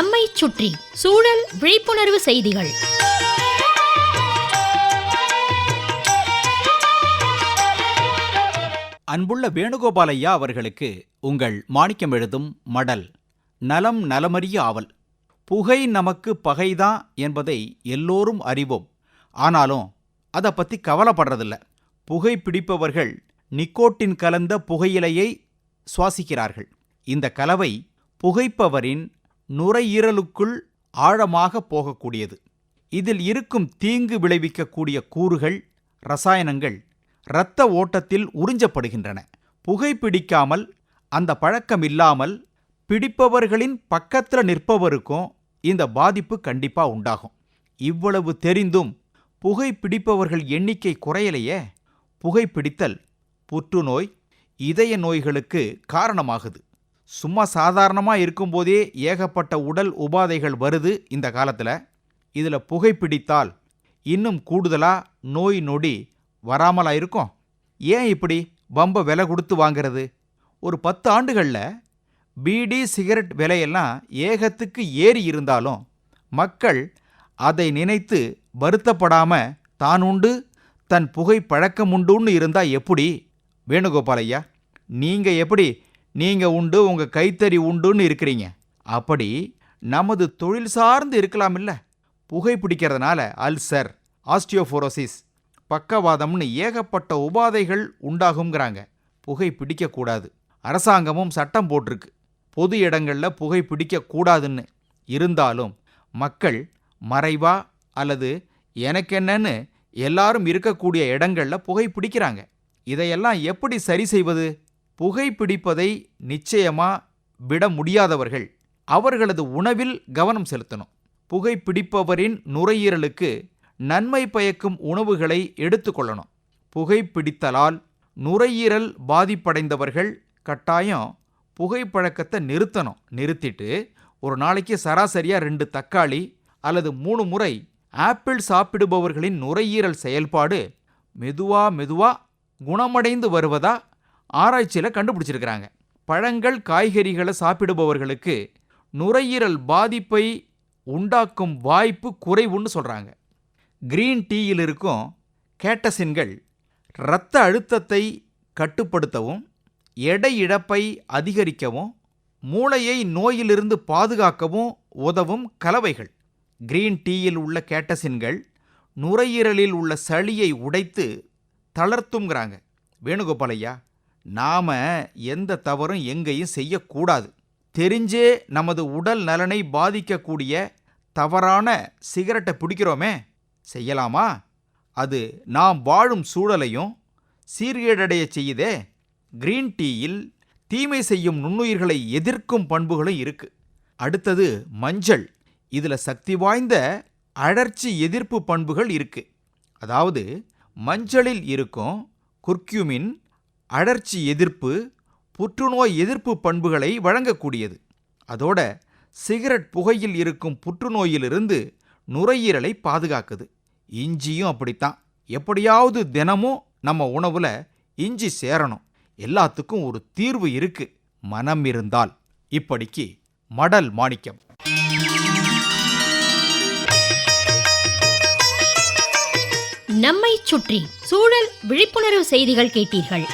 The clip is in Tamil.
நம்மை சுற்றி சூழல் விழிப்புணர்வு செய்திகள். அன்புள்ள வேணுகோபாலையா அவர்களுக்கு உங்கள் மாணிக்கம் எழுதும் மடல் நலம் நலமறிய ஆவல். புகை நமக்கு பகைதான் என்பதை எல்லோரும் அறிவோம். ஆனாலும் அதை பற்றி கவலைப்படுறதில்ல. புகை பிடிப்பவர்கள் நிக்கோட்டின் கலந்த புகையிலையை சுவாசிக்கிறார்கள். இந்த கலவை புகைப்பவரின் நுரையீரலுக்குள் ஆழமாக போகக்கூடியது. இதில் இருக்கும் தீங்கு விளைவிக்கக்கூடிய கூறுகள் ரசாயனங்கள் இரத்த ஓட்டத்தில் உறிஞ்சப்படுகின்றன. புகைப்பிடிக்காமல் அந்த பழக்கம் இல்லாமல் பிடிப்பவர்களின் பக்கத்தில் நிற்பவருக்கும் இந்த பாதிப்பு கண்டிப்பா உண்டாகும். இவ்வளவு தெரிந்தும் புகை பிடிப்பவர்கள் எண்ணிக்கை குறையலையே. புகைப்பிடித்தல் புற்றுநோய் இதய நோய்களுக்கு காரணமாகுது. சும்மா சாதாரணமாக இருக்கும்போதே ஏகப்பட்ட உடல் உபாதைகள் வருது இந்த காலத்தில். இதில் புகைப்பிடித்தால் இன்னும் கூடுதலாக நோய் நொடி வராமலா இருக்கும். ஏன் இப்படி? பம்ப விலை கொடுத்து வாங்குறது. ஒரு பத்து ஆண்டுகளில் பீடி சிகரெட் விலையெல்லாம் ஏகத்துக்கு ஏறி இருந்தாலும் மக்கள் அதை நினைத்து வருத்தப்படாமல் தான் உண்டு தன் புகை பழக்கம் உண்டுன்னு இருந்தால் எப்படி? வேணுகோபாலையா நீங்கள் எப்படி நீங்கள் உண்டு உங்கள் கைத்தறி உண்டுன்னு இருக்கிறீங்க. அப்படி நமது தொழில் சார்ந்து இருக்கலாம் இல்லை. புகை பிடிக்கிறதுனால அல்சர் ஆஸ்டியோஃபோரோசிஸ் பக்கவாதம்னு ஏகப்பட்ட உபாதைகள் உண்டாகுங்கிறாங்க புகை பிடிக்கக்கூடாது அரசாங்கமும் சட்டம் போட்டிருக்கு. பொது இடங்களில் புகை பிடிக்கக்கூடாதுன்னு இருந்தாலும் மக்கள் மறைவா அல்லது எனக்கென்னன்னு எல்லாரும் இருக்கக்கூடிய இடங்கள்ல புகை பிடிக்கிறாங்க. இதையெல்லாம் எப்படி சரி செய்வது? புகை பிடிப்பதை நிச்சயமா விட முடியாதவர்கள். அவர்களது உணவில் கவனம் செலுத்தணும். புகை பிடிப்பவரின் நுரையீரலுக்கு நன்மை பயக்கும் உணவுகளை எடுத்துக்கொள்ளணும் புகைப்பிடித்தலால் நுரையீரல் பாதிப்படைந்தவர்கள் கட்டாயம் புகைப்பழக்கத்தை நிறுத்தணும். நிறுத்திட்டு ஒரு நாளைக்கு சராசரியா ரெண்டு தக்காளி அல்லது மூணு முறை ஆப்பிள் சாப்பிடுபவர்களின் நுரையீரல் செயல்பாடு மெதுவா மெதுவா குணமடைந்து வருவதா ஆராய்ச்சியில் கண்டுபிடிச்சிருக்கிறாங்க. பழங்கள் காய்கறிகளை சாப்பிடுபவர்களுக்கு நுரையீரல் பாதிப்பை உண்டாக்கும் வாய்ப்பு குறைவுன்னு சொல்கிறாங்க கிரீன் டீயில் இருக்கும் கேட்டசின்கள் இரத்த அழுத்தத்தை கட்டுப்படுத்தவும் எடை இழப்பை அதிகரிக்கவும் மூளையை நோயிலிருந்து பாதுகாக்கவும் உதவும் கலவைகள். கிரீன் டீயில் உள்ள கேட்டசின்கள் நுரையீரலில் உள்ள சளியை உடைத்து தளர்த்துங்கிறாங்க வேணுகோபாலையா நாம எந்த தவறும் எங்கேயும் செய்யக்கூடாது. தெரிஞ்சே நமது உடல் நலனை பாதிக்கக்கூடிய தவறான சிகரெட்டை பிடிக்கிறோமே செய்யலாமா? அது நாம் வாழும் சூழலையும் சீர்கேடடைய செய்யுதே. கிரீன் டீயில் தீமை செய்யும் நுண்ணுயிர்களை எதிர்க்கும் பண்புகளும் இருக்கு. அடுத்தது மஞ்சள். இதுல சக்தி வாய்ந்த அழற்சி எதிர்ப்பு பண்புகள் இருக்கு. அதாவது மஞ்சளில் இருக்கும் குர்க்யூமின் அழற்சி எதிர்ப்பு புற்றுநோய் எதிர்ப்பு பண்புகளை வழங்கக்கூடியது. அதோட சிகரெட் புகையில் இருக்கும் புற்றுநோயிலிருந்து நுரையீரலை பாதுகாக்குது. இஞ்சியும் அப்படித்தான். எப்படியாவது தினமும் நம்ம உணவுல இஞ்சி சேரணும். எல்லாத்துக்கும் ஒரு தீர்வு இருக்கு. மனம் இருந்தால். இப்படிக்கு மடல் மாணிக்கம். நம்மை சுற்றி சூழல் விழிப்புணர்வு செய்திகள் கேட்டீர்கள்.